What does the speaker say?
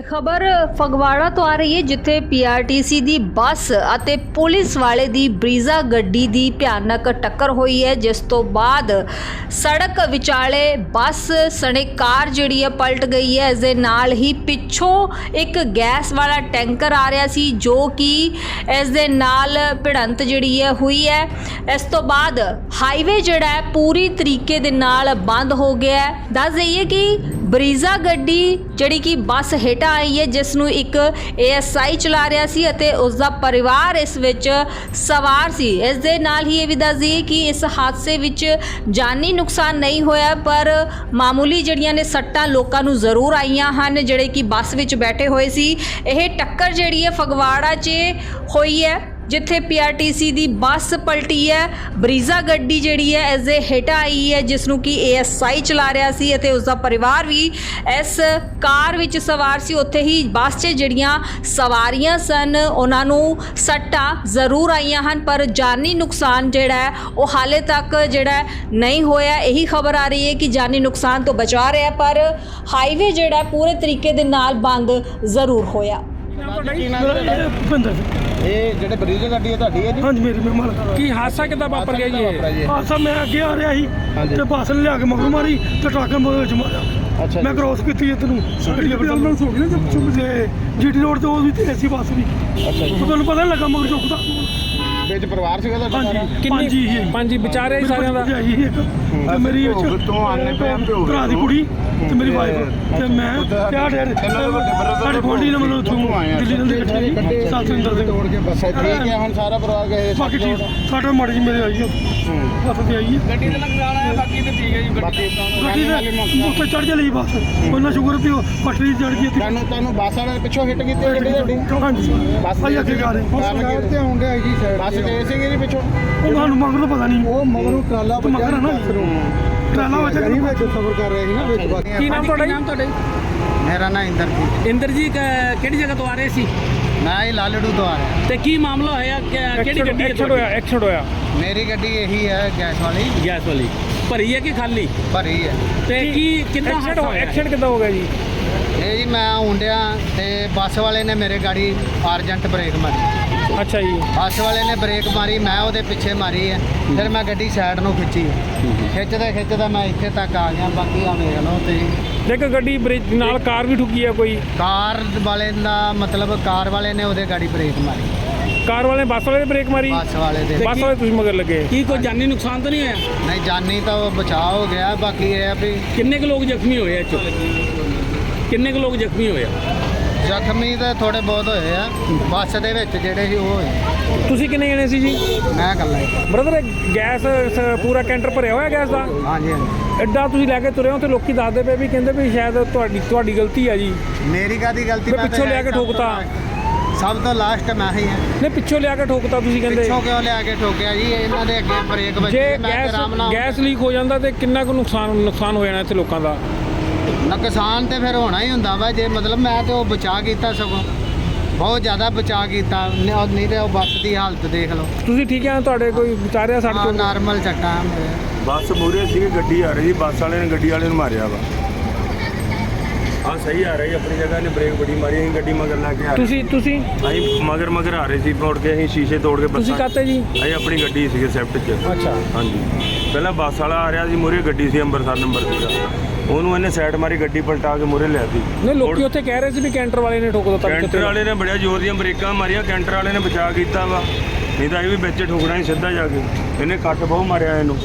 ਖਬਰ ਫਗਵਾੜਾ ਤੋਂ ਆ ਰਹੀ ਹੈ, ਜਿੱਥੇ ਪੀਆਰਟੀਸੀ ਦੀ ਬੱਸ ਅਤੇ ਪੁਲਿਸ ਵਾਲੇ ਦੀ ਬਰੀਜ਼ਾ ਗੱਡੀ ਦੀ ਭਿਆਨਕ ਟੱਕਰ ਹੋਈ ਹੈ, ਜਿਸ ਤੋਂ ਬਾਅਦ ਸੜਕ ਵਿਚਾਲੇ ਬੱਸ ਸਣੇ ਕਾਰ ਜਿਹੜੀ ਹੈ, ਪਲਟ ਗਈ ਹੈ। ਇਸ ਦੇ ਨਾਲ ਹੀ ਪਿੱਛੋਂ ਇੱਕ ਗੈਸ ਵਾਲਾ ਟੈਂਕਰ ਆ ਰਿਹਾ ਸੀ, ਜੋ ਕਿ ਇਸ ਦੇ ਨਾਲ ਭਿੜੰਤ ਜਿਹੜੀ ਹੈ, ਹੋਈ ਹੈ। ਇਸ ਤੋਂ ਬਾਅਦ ਹਾਈਵੇ ਜਿਹੜਾ ਹੈ, ਪੂਰੀ ਤਰੀਕੇ ਦੇ ਨਾਲ ਬੰਦ ਹੋ ਗਿਆ ਹੈ। ਦੱਸ ਦਈਏ ਕਿ ਬਰੀਜ਼ਾ ਗੱਡੀ ਜਿਹੜੀ ਕਿ ਬੱਸ ਹੇਠਾਂ ਆਈ ਹੈ, ਜਿਸ ਨੂੰ ਇੱਕ ਏਐਸਆਈ ਚਲਾ ਰਿਹਾ ਸੀ ਅਤੇ ਉਸ ਦਾ ਪਰਿਵਾਰ ਇਸ ਵਿੱਚ ਸਵਾਰ ਸੀ। ਇਸ ਦੇ ਨਾਲ ਹੀ ਇਹ ਵੀ ਦੱਸ ਦਈਏ ਕਿ ਇਸ ਹਾਦਸੇ ਵਿੱਚ ਜਾਨੀ ਨੁਕਸਾਨ ਨਹੀਂ ਹੋਇਆ, ਪਰ ਮਾਮੂਲੀ ਜਿਹੜੀਆਂ ਨੇ ਸੱਟਾਂ ਲੋਕਾਂ ਨੂੰ ਜ਼ਰੂਰ ਆਈਆਂ ਹਨ, ਜਿਹੜੇ ਕਿ ਬੱਸ ਵਿੱਚ ਬੈਠੇ ਹੋਏ ਸੀ। ਇਹ ਟੱਕਰ ਜਿਹੜੀ ਹੈ ਫਗਵਾੜਾ 'ਚ ਹੋਈ ਹੈ। ਜਿੱਥੇ ਪੀਆਰਟੀਸੀ ਦੀ ਬੱਸ ਪਲਟੀ ਹੈ, ਬਰੀਜ਼ਾ ਗੱਡੀ ਜਿਹੜੀ ਹੈ, ਇਸ ਦੇ ਹੇਠਾਂ ਆਈ ਹੈ ਜਿਸ ਨੂੰ ਕਿ ਏਐਸਆਈ ਚਲਾ ਰਿਹਾ ਸੀ ਅਤੇ ਉਸ ਦਾ ਪਰਿਵਾਰ ਵੀ ਇਸ ਕਾਰ ਵਿੱਚ ਸਵਾਰ ਸੀ। ਉੱਥੇ ਹੀ ਬੱਸ 'ਚ ਜਿਹੜੀਆਂ ਸਵਾਰੀਆਂ ਸਨ, ਉਹਨਾਂ ਨੂੰ ਸੱਟਾਂ ਜ਼ਰੂਰ ਆਈਆਂ ਹਨ, ਪਰ ਜਾਨੀ ਨੁਕਸਾਨ ਜਿਹੜਾ ਹੈ, ਉਹ ਹਾਲੇ ਤੱਕ ਜਿਹੜਾ ਨਹੀਂ ਹੋਇਆ। ਇਹੀ ਖਬਰ ਆ ਰਹੀ ਹੈ ਕਿ ਜਾਨੀ ਨੁਕਸਾਨ ਤੋਂ ਬਚਾ ਰਿਹਾ, ਪਰ ਹਾਈਵੇ ਜਿਹੜਾ ਪੂਰੇ ਤਰੀਕੇ ਦੇ ਨਾਲ ਬੰਦ ਜ਼ਰੂਰ ਹੋਇਆ। ਭੁਪਿੰਦਰ ਸਿੰਘ। ਇਹ ਜਿਹੜੇ ਬਰੀਜ ਗੱਡੀ ਹੈ ਤੁਹਾਡੀ ਹੈ ਜੀ? ਹਾਂਜੀ ਮੇਰੀ ਮੈਂ ਮਾਲਕ ਕੀ ਹਾਦਸਾ ਕਿੱਦਾਂ ਵਾਪਰ ਗਿਆ ਜੀ ਇਹ? ਜੀ? ਮੈਂ ਅੱਗੇ ਆ ਰਿਹਾ ਸੀ ਹਾਂਜੀ। ਤੇ ਬੱਸ ਨੇ ਲਿਆ ਕੇ ਮਗਰ ਮਾਰੀ ਤੇ ਟਰੱਕ ਨੇ ਵਿੱਚ ਮਾਰਿਆ। ਅੱਛਾ ਮੈਂ ਜੀ। ਕ੍ਰੋਸ ਕੀਤੀ ਇੱਧਰ ਨੂੰ। ਗੱਡੀ ਐਂਬੂਲੈਂਸ ਹੋ ਗਈ ਨਾ ਜਦ ਚੁੱਪ ਜੇ। ਜੀਟੀ ਰੋਡ ਤੇ ਉਹ ਵੀ ਤੇ ਐਸੀ ਬੱਸ ਵੀ। ਅੱਛਾ ਜੀ। ਉਹ ਤੁਹਾਨੂੰ ਪਤਾ ਨੀ ਲੱਗਾ ਮਗਰ ਚੁੱਕਦਾ। ਵਿੱਚ ਪਰਿਵਾਰ ਸੀਗਾ ਤੁਹਾਡਾ ਸਾਰਾ? ਹਾਂਜੀ ਪੰਜ ਹੀ ਹੈ ਪੰਜ ਹੀ। ਵਿਚਾਰੇ ਹੀ ਸਾਰਿਆਂ ਦਾ। ਭਰਜਾਈ ਸੀ ਇੱਕ। ਤੇ ਮੇਰੀ ਉਹ ਤੋਂ ਆਨੇ ਪਏ ਤੇ ਹੋ ਭਰਾ ਦੀ ਕੁੜੀ ਤੇ ਮੇਰੀ ਵਾਈਫ ਤੇ ਮੈਂ ਤੇ ਆ ਡੇਰ ਸਾਡੇ ਗੋਲਡੀ ਨੇ ਮੈਨੂੰ ਉੱਥੋਂ ਦਿੱਲੀ ਤੋਂ ਇਕੱਠੇ ਸਤਿੰਦਰ ਸਿੰਘ ਤੋੜ ਕੇ ਬੱਸਾਂ ਠੀਕ ਹੈ ਹੁਣ ਸਾਰਾ ਪਰਿਵਾਰ ਗਏ। ਬਾਕੀ ਠੀਕ ਸਾਡਾ ਮਾੜੀ ਜੀ ਮੇਰੇ ਆਈ ਹੈ ਹੱਥ ਤੇ ਆਈ ਹੈ। ਗੱਡੀ ਦਾ ਨੁਕਸਾਨ ਆਇਆ ਬਾਕੀ ਤੇ ਠੀਕ ਹੈ ਜੀ ਬਾਕੀ ਗੱਡੀ ਦੇ ਉੱਤੇ ਚੜ ਚਲੀ ਬੱਸ। ਉਹਨਾਂ ਸ਼ੁਕਰ ਵੀ ਉਹ ਪਟੜੀ ਚੜ ਗਈ ਇੱਥੇ। ਤੁਹਾਨੂੰ ਤੁਹਾਨੂੰ ਬੱਸ ਵਾਲੇ ਨੇ ਪਿੱਛੋਂ ਹਿੱਟ ਕੀਤੀ ਗੱਡੀ ਤੁਹਾਡੀ? ਹਾਂਜੀ ਬੱਸ ਭਾਈ ਅੱਗੇ ਜਾ ਰਹੇ। ਕਾਰਨ ਤੇ ਆਉਂਦੇ ਆ ਜੀ ਬੱਸ ਗਏ ਸੀਗੇ ਜੀ ਪਿੱਛੋਂ? ਉਹ ਤੁਹਾਨੂੰ ਮਗਰ ਤਾਂ ਪਤਾ ਨਹੀਂ। ਉਹ ਮਗਰੋਂ ਟਰਾਲਾ ਉਹ ਮਗਰ ਹੈ ਨਾ ਟਰਾਲਾ ਵਜਾ ਨਹੀਂ ਵਿੱਚ ਸਫ਼ਰ ਕਰ ਰਹੇ ਸੀ ਨਾ ਵਿੱਚ ਬਾਕੀ ਕੀ ਨਾਮ ਤੁਹਾਡਾ ਜੀ? ਤੁਹਾਡਾ ਮੇਰਾ ਨਾਂ ਇੰਦਰਜੀਤ। ਇੰਦਰ ਜੀ ਕ- ਕਿਹੜੀ ਜਗ੍ਹਾ ਤੋਂ ਆ ਰਹੇ ਸੀ? ਮੈਂ ਹੀ ਲਾਲੜੂ ਤੋਂ ਆ ਰਿਹਾ। ਤੇ ਕੀ ਮਾਮਲਾ ਹੋਇਆ? ਕਿ- ਕਿਹੜੀ ਗੱਡੀ ਹੈ ਐਕਸੀਡੈਂਟ ਹੋਇਆ ਐਕਸੀਡੈਂਟ ਹੋਇਆ। ਮੇਰੀ ਗੱਡੀ ਇਹੀ ਹੈ ਗੈਸ ਵਾਲੀ। ਗੈਸ ਵਾਲੀ। ਭਰੀ ਹੈ ਕਿ ਖਾਲੀ? ਭਰੀ ਹੈ। ਤੇ ਕੀ ਕਿੰਨਾ ਐਕਸੀਡੈਂਟ ਹਾਦਸਾ ਹੋਇਆ? ਐਕਸੀਡੈਂਟ ਕਿੱਦਾਂ ਹੋ ਗਿਆ ਜੀ? ਇਹ ਜੀ ਮੈਂ ਹੁੰਡਿਆ ਤੇ ਬੱਸ ਵਾਲੇ ਨੇ ਮੇਰੇ ਗਾੜੀ ਅਰਜੈਂਟ ਬ੍ਰੇਕ ਮਾਰੀ। ਅੱਛਾ ਜੀ। ਬੱਸ ਵਾਲੇ ਨੇ ਬ੍ਰੇਕ ਮਾਰੀ ਮੈਂ ਉਹਦੇ ਪਿੱਛੇ ਮਾਰੀ ਹੈ। ਫਿਰ ਮੈਂ ਗੱਡੀ ਸਾਈਡ ਨੂੰ ਖਿੱਚੀ। ਖਿੱਚਦਾ ਖਿੱਚਦਾ ਮੈਂ ਇੱਥੇ ਤੱਕ ਆ ਗਿਆ ਬਾਕੀ ਆ ਵੇਖ ਲਓ ਤੇ ਦੇਖ ਗੱਡੀ ਬ੍ਰਿਜ ਨਾਲ ਕਾਰ ਵੀ ਠੁੱਕੀ ਹੈ ਕੋਈ? ਕਾਰ ਵਾਲੇ ਦਾ ਮਤਲਬ ਕਾਰ ਵਾਲੇ ਨੇ ਉਹਦੇ ਗਾੜੀ ਬ੍ਰੇਕ ਮਾਰੀ। ਕਾਰ ਵਾਲੇ ਨੇ ਬੱਸ ਵਾਲੇ ਨੇ ਬ੍ਰੇਕ ਮਾਰੀ। ਬੱਸ ਵਾਲੇ ਦੇ। ਬੱਸ ਵਾਲੇ ਤੁਸੀਂ ਮਗਰ ਲੱਗੇ। ਕੀ ਕੋਈ ਜਾਨੀ ਨੁਕਸਾਨ ਤਾਂ ਨਹੀਂ ਹੋਇਆ? ਨਹੀਂ ਜਾਨੀ ਤਾਂ ਬਚਾਅ ਹੋ ਗਿਆ ਬਾਕੀ ਇਹ ਆ ਵੀ ਕਿੰਨੇ ਕੁ ਲੋਕ ਜ਼ਖਮੀ ਹੋਏ ਇਹ 'ਚੋਂ ਕਿੰਨੇ ਕੁ ਲੋਕ ਜ਼ਖਮੀ ਹੋਏ ਆ? ਜ਼ਖਮੀ ਤਾਂ ਥੋੜੇ ਬਹੁਤ ਹੋਏ ਆ। ਬੱਸ ਦੇ ਵਿੱਚ ਜਿਹੜੇ ਸੀ ਉਹ ਹੋਏ। ਤੁਸੀਂ ਕਿੰਨੇ ਜਣੇ ਸੀ ਜੀ? ਮੈਂ ਇਕੱਲਾ ਹੀ। ਬ੍ਰਦਰ ਗੈਸ ਸ- ਪੂਰਾ ਕੈਂਟਰ ਭਰਿਆ ਹੋਇਆ ਗੈਸ ਦਾ? ਹਾਂਜੀ ਹਾਂਜੀ। ਐਡਾ ਤੁਸੀਂ ਲੈ ਕੇ ਤੁਰੇ ਹੋ ਤੇ ਲੋਕੀ ਦੱਸਦੇ ਪਏ ਵੀ ਕਹਿੰਦੇ ਵੀ ਸ਼ਾਇਦ ਤੁਹਾਡੀ ਤੁਹਾਡੀ ਗਲਤੀ ਆ ਜੀ। ਮੇਰੀ ਕਾਦੀ ਗਲਤੀ? ਵੀ ਪਿੱਛੋਂ ਲਿਆ ਕੇ ਠੋਕਤਾ। ਸਭ ਤੋਂ ਲਾਸਟ ਮੈਂ ਹੀ ਹਾਂ। ਨੇ ਪਿੱਛੋਂ ਲਿਆ ਕੇ ਠੋਕਤਾ ਤੁਸੀਂ ਕਹਿੰਦੇ। ਪਿੱਛੋਂ ਕਿਉਂ ਲਿਆ ਕੇ ਠੋਕਿਆ ਜੀ? ਇਹਨਾਂ ਦੇ ਅੱਗੇ ਬ੍ਰੇਕ ਵੱਜੀ ਜੇ ਮੈਂ ਤੇ ਗੈਸ ਆਰਾਮ ਨਾਲ ਗੈਸ ਲੀਕ ਹੋ ਜਾਂਦਾ ਤੇ ਕਿੰਨਾ ਕੁ ਨੁਕਸਾਨ ਨੁਕਸਾਨ ਹੋ ਜਾਣਾ ਇੱਥੇ ਲੋਕਾਂ ਦਾ? ਨੁਕਸਾਨ ਤੇ ਫਿਰ ਹੋਣਾ ਹੀ ਹੁੰਦਾ ਵਾ ਜੇ ਮਤਲਬ ਮੈਂ ਤੇ ਉਹ ਬਚਾ ਕੀਤਾ ਸਗੋਂ। ਬਹੁਤ ਜ਼ਿਆਦਾ ਬਚਾ ਕੀਤਾ। ਨਹੀਂ ਉਹ- ਨਹੀਂ ਤੇ ਉਹ ਬੱਸ ਦੀ ਹਾਲਤ ਦੇਖ ਲਓ। ਤੁਸੀਂ ਠੀਕ ਆ? ਤੁਹਾਡੇ ਕੋਈ ਵਿਚਾਰਿਆ ਤੋਂ ਨਾਰਮਲ ਚੱਟਾਂ। ਬੱਸ ਮੂਰੇ ਸੀ ਗੱਡੀ ਆ ਰਹੀ ਸੀ। ਬੱਸ ਵਾਲੇ ਨੇ ਗੱਡੀ ਵਾਲੇ ਨੂੰ ਮਾਰਿਆ ਵਾ। ਆ ਸਹੀ ਆ ਰਹੀ ਆਪਣੀ ਜਗ੍ਹਾ ਨੇ ਬ੍ਰੇਕ ਬੜੀ ਮਾਰੀ ਅਸੀਂ ਗੱਡੀ ਮਗਰ ਲਾ ਕੇ ਆ ਰਹੇ ਤੁਸੀਂ ਤੁਸੀਂ? ਅਸੀਂ ਮਗਰ ਮਗਰ ਆ ਰਹੇ ਸੀ ਮੋੜ ਕੇ ਅਸੀਂ ਸ਼ੀਸ਼ੇ ਤੋੜ ਕੇ ਤੁਸੀਂ ਬੱਸਾਂ ਕਾਤੇ ਜੀ? ਅਸੀਂ ਆਪਣੀ ਗੱਡੀ ਸੀਗੇ ਸੈਫਟ 'ਚ। ਅੱਛਾ। ਹਾਂਜੀ। ਪਹਿਲਾਂ ਬੱਸ ਵਾਲਾ ਆ ਰਿਹਾ ਸੀ ਮੂਰੇ ਗੱਡੀ ਸੀ ਅੰਮ੍ਰਿਤਸਰ ਨੰਬਰ ਸੀਗਾ। ਉਹਨੂੰ ਇਹਨੇ ਸਾਈਡ ਮਾਰੀ ਗੱਡੀ ਪਲਟਾ ਕੇ ਮੂਰੇ ਲਿਆਤੀ ਨਹੀਂ ਲੋਕੀ ਉੱਥੇ ਕਹਿ ਰਹੇ ਸੀ ਵੀ ਕੈਂਟਰ ਵਾਲੇ ਨੇ ਠੋਕ ਦਿੱਤਾ ਕੈਂਟਰ ਵਾਲੇ ਨੇ ਬੜਿਆ ਜ਼ੋਰ ਦੀਆਂ ਬ੍ਰੇਕਾਂ ਮਾਰੀਆਂ ਕੈਂਟਰ ਵਾਲੇ ਨੇ ਬਚਾ ਕੀਤਾ ਵਾ। ਨਹੀਂ ਤਾਂ ਇਹ ਵੀ ਵਿੱਚ ਠੋਕਣਾ ਹੀ ਸਿੱਧਾ ਜਾ ਕੇ। ਇਹਨੇ ਕੱਟ ਬਹੁਤ ਮਾਰਿਆ ਇਹਨੂੰ।